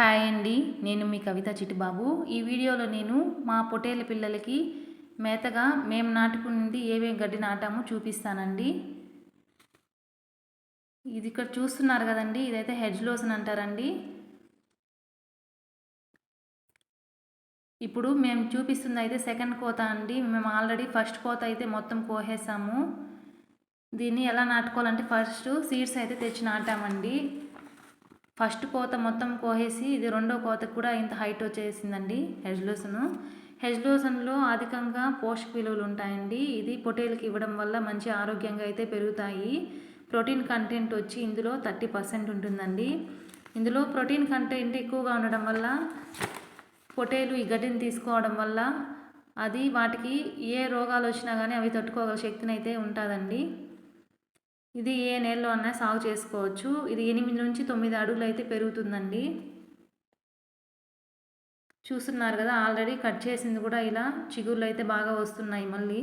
Hi అండి నేను మీ కవిత చిట్టిబాబు ఈ వీడియోలో నేను మా పొటేల పిల్లలకి మేతగా మేము నాటుకున్నది ఏమేమి గడ్డి నాటామో చూపిస్తానండి. ఇది ఇక్కడ చూస్తున్నారు కదండి ఇదైతే హెడ్జ్ లోసన్ అంటారండి. ఇప్పుడు మేము చూపిస్తుంది అయితే సెకండ్ కోత అండి మేము ఆల్రెడీ ఫస్ట్ కోత అయితే మొత్తం కోసేసాము. దీన్ని ఎలా నాటుకోవాలంటే ఫస్ట్ సీడ్స్ అయితే తెచ్చి నాటామండి. ఫస్ట్ కోత మొత్తం కోసేసి ఇది రెండో కోతకు కూడా ఇంత హైట్ వచ్చేసిందండి హెజ్లోసను. హెజ్లోసన్లో అధికంగా పోషక విలువలు ఉంటాయండి. ఇది పొటేల్కి ఇవ్వడం వల్ల మంచి ఆరోగ్యంగా అయితే పెరుగుతాయి. ప్రోటీన్ కంటెంట్ వచ్చి ఇందులో థర్టీ పర్సెంట్ ఉంటుందండి. ఇందులో ప్రోటీన్ కంటెంట్ ఎక్కువగా ఉండడం వల్ల పొటేలు ఈ గడ్డిని తీసుకోవడం వల్ల అది వాటికి ఏ రోగాలు వచ్చినా కానీ అవి తట్టుకోగల శక్తిని అయితే ఉంటుందండి. ఇది ఏ నేలలో అన్నా సాగు చేసుకోవచ్చు. ఇది ఎనిమిది నుంచి తొమ్మిది అడుగులు అయితే పెరుగుతుందండి. చూస్తున్నారు కదా ఆల్రెడీ కట్ చేసింది కూడా ఇలా చిగుర్లు అయితే బాగా వస్తున్నాయి మళ్ళీ.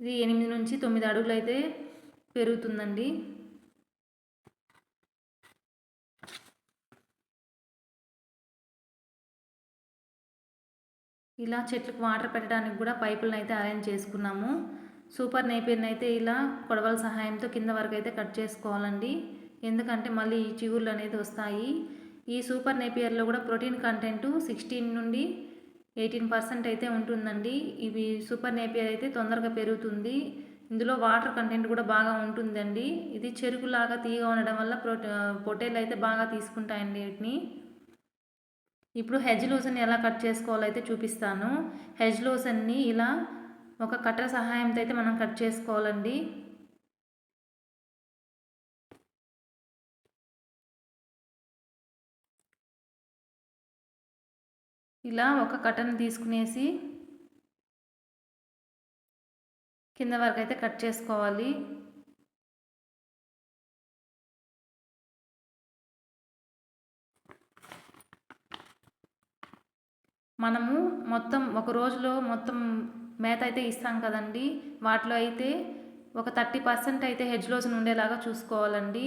ఇది ఎనిమిది నుంచి తొమ్మిది అడుగులు అయితే పెరుగుతుందండి. ఇలా చెట్లకు వాటర్ పెట్టడానికి కూడా పైపులను అయితే అరేంజ్ చేసుకున్నాము. సూపర్ నేపియర్ని అయితే ఇలా కొడవల సహాయంతో కింద వరకు అయితే కట్ చేసుకోవాలండి. ఎందుకంటే మళ్ళీ ఈ చిగుర్లు అనేది వస్తాయి. ఈ సూపర్ నేపియర్లో కూడా ప్రోటీన్ కంటెంట్ సిక్స్టీన్ నుండి ఎయిటీన్ పర్సెంట్ అయితే ఉంటుందండి. ఇవి సూపర్ నేపియర్ అయితే తొందరగా పెరుగుతుంది. ఇందులో వాటర్ కంటెంట్ కూడా బాగా ఉంటుందండి. ఇది చెరుకులాగా తీగ ఉండడం వల్ల ప్రోటీ పొటేలు అయితే బాగా తీసుకుంటాయండి వీటిని. ఇప్పుడు హెజ్ లూసన్ని ఎలా కట్ చేసుకోవాలో అయితే చూపిస్తాను. హెజ్ లూజన్ని ఇలా ఒక కట్టర్ సహాయంతో అయితే మనం కట్ చేసుకోవాలండి. ఇలా ఒక కట్టను తీసుకునేసి కింద వరకు అయితే కట్ చేసుకోవాలి. మనము మొత్తం ఒక రోజులో మొత్తం మేత అయితే ఇస్తాం కదండి. వాటిలో అయితే ఒక థర్టీ పర్సెంట్ అయితే హెడ్ లోషన్ ఉండేలాగా చూసుకోవాలండి.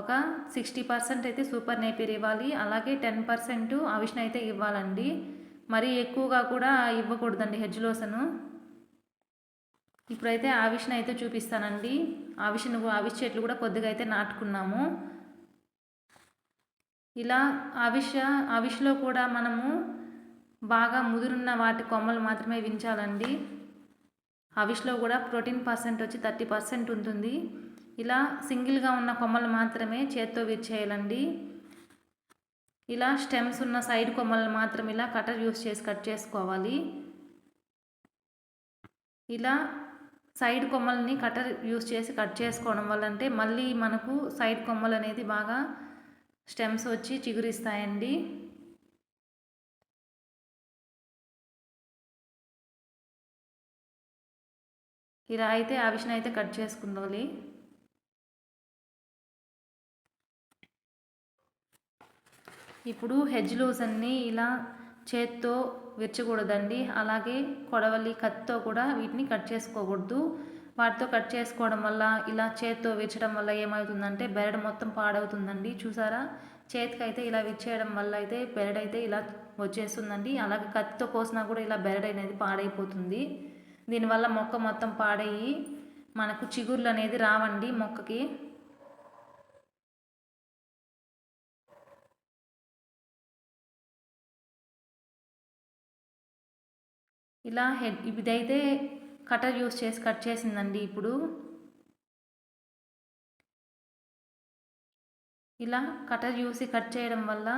ఒక సిక్స్టీ పర్సెంట్ అయితే సూపర్ నేపీర్ ఇవ్వాలి. అలాగే టెన్ పర్సెంట్ అవిష్ణ అయితే ఇవ్వాలండి. మరీ ఎక్కువగా కూడా ఇవ్వకూడదండి హెడ్జ్ లోసను ఇప్పుడైతే ఆవిష్ని అయితే చూపిస్తానండి. ఆవిష్ను ఆవిష్ చెట్లు కూడా కొద్దిగా అయితే నాటుకున్నాము. ఇలా ఆవిష ఆవిష్లో కూడా మనము బాగా ముదురున్న వాటి కొమ్మలు మాత్రమే వించాలండి. అవిష్లో కూడా ప్రోటీన్ పర్సెంట్ వచ్చి థర్టీ పర్సెంట్ ఉంటుంది. ఇలా సింగిల్గా ఉన్న కొమ్మలు మాత్రమే చేత్తో విచ్చేయాలండి ఇలా స్టెమ్స్ ఉన్న సైడ్ కొమ్మలు మాత్రం ఇలా కటర్ యూస్ చేసి కట్ చేసుకోవాలి. ఇలా సైడ్ కొమ్మల్ని కటర్ యూస్ చేసి కట్ చేసుకోవడం వల్ల అంటే మళ్ళీ మనకు సైడ్ కొమ్మలు అనేది బాగా స్టెమ్స్ వచ్చి చిగురిస్తాయండి. ఇలా అయితే ఆ విషయం అయితే కట్ చేసుకుందాలి ఇప్పుడు హెజ్ లూస్ అన్నీ ఇలా చేత్తో విరచకూడదండి. అలాగే కొడవలి కత్తితో కూడా వీటిని కట్ చేసుకోకూడదు. వాటితో కట్ చేసుకోవడం వల్ల ఇలా చేత్తో విరచడం వల్ల ఏమవుతుందంటే బెరడు మొత్తం పాడవుతుందండి. చూసారా? చేతికి అయితే ఇలా విచ్చేయడం వల్ల అయితే బెరడైతే ఇలా వచ్చేస్తుందండి. అలాగే కత్తితో కోసినా కూడా ఇలా బెరడ్ అనేది పాడైపోతుంది. దీనివల్ల మొక్క మొత్తం పాడయ్యి మనకు చిగుర్లు అనేది రావండి మొక్కకి. ఇలా హెడ్ ఇదైతే కటర్ యూస్ చేసి కట్ చేసిందండి ఇప్పుడు. ఇలా కటర్ యూసి కట్ చేయడం వల్ల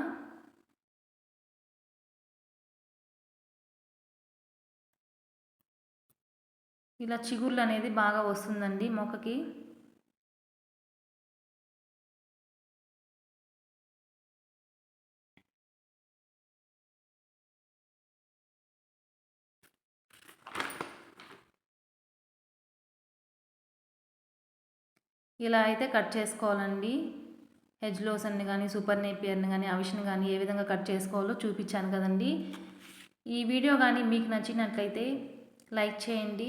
ఇలా చిగుళ్ళు అనేది బాగా వస్తుందండి మొక్కకి. ఇలా అయితే కట్ చేసుకోవాలండి. హెజ్ లోసన్ని కానీ సూపర్ నేపియర్ని కానీ అవిష్ని కానీ ఏ విధంగా కట్ చేసుకోవాలో చూపించాను కదండి. ఈ వీడియో కానీ మీకు నచ్చినట్లయితే లైక్ చేయండి.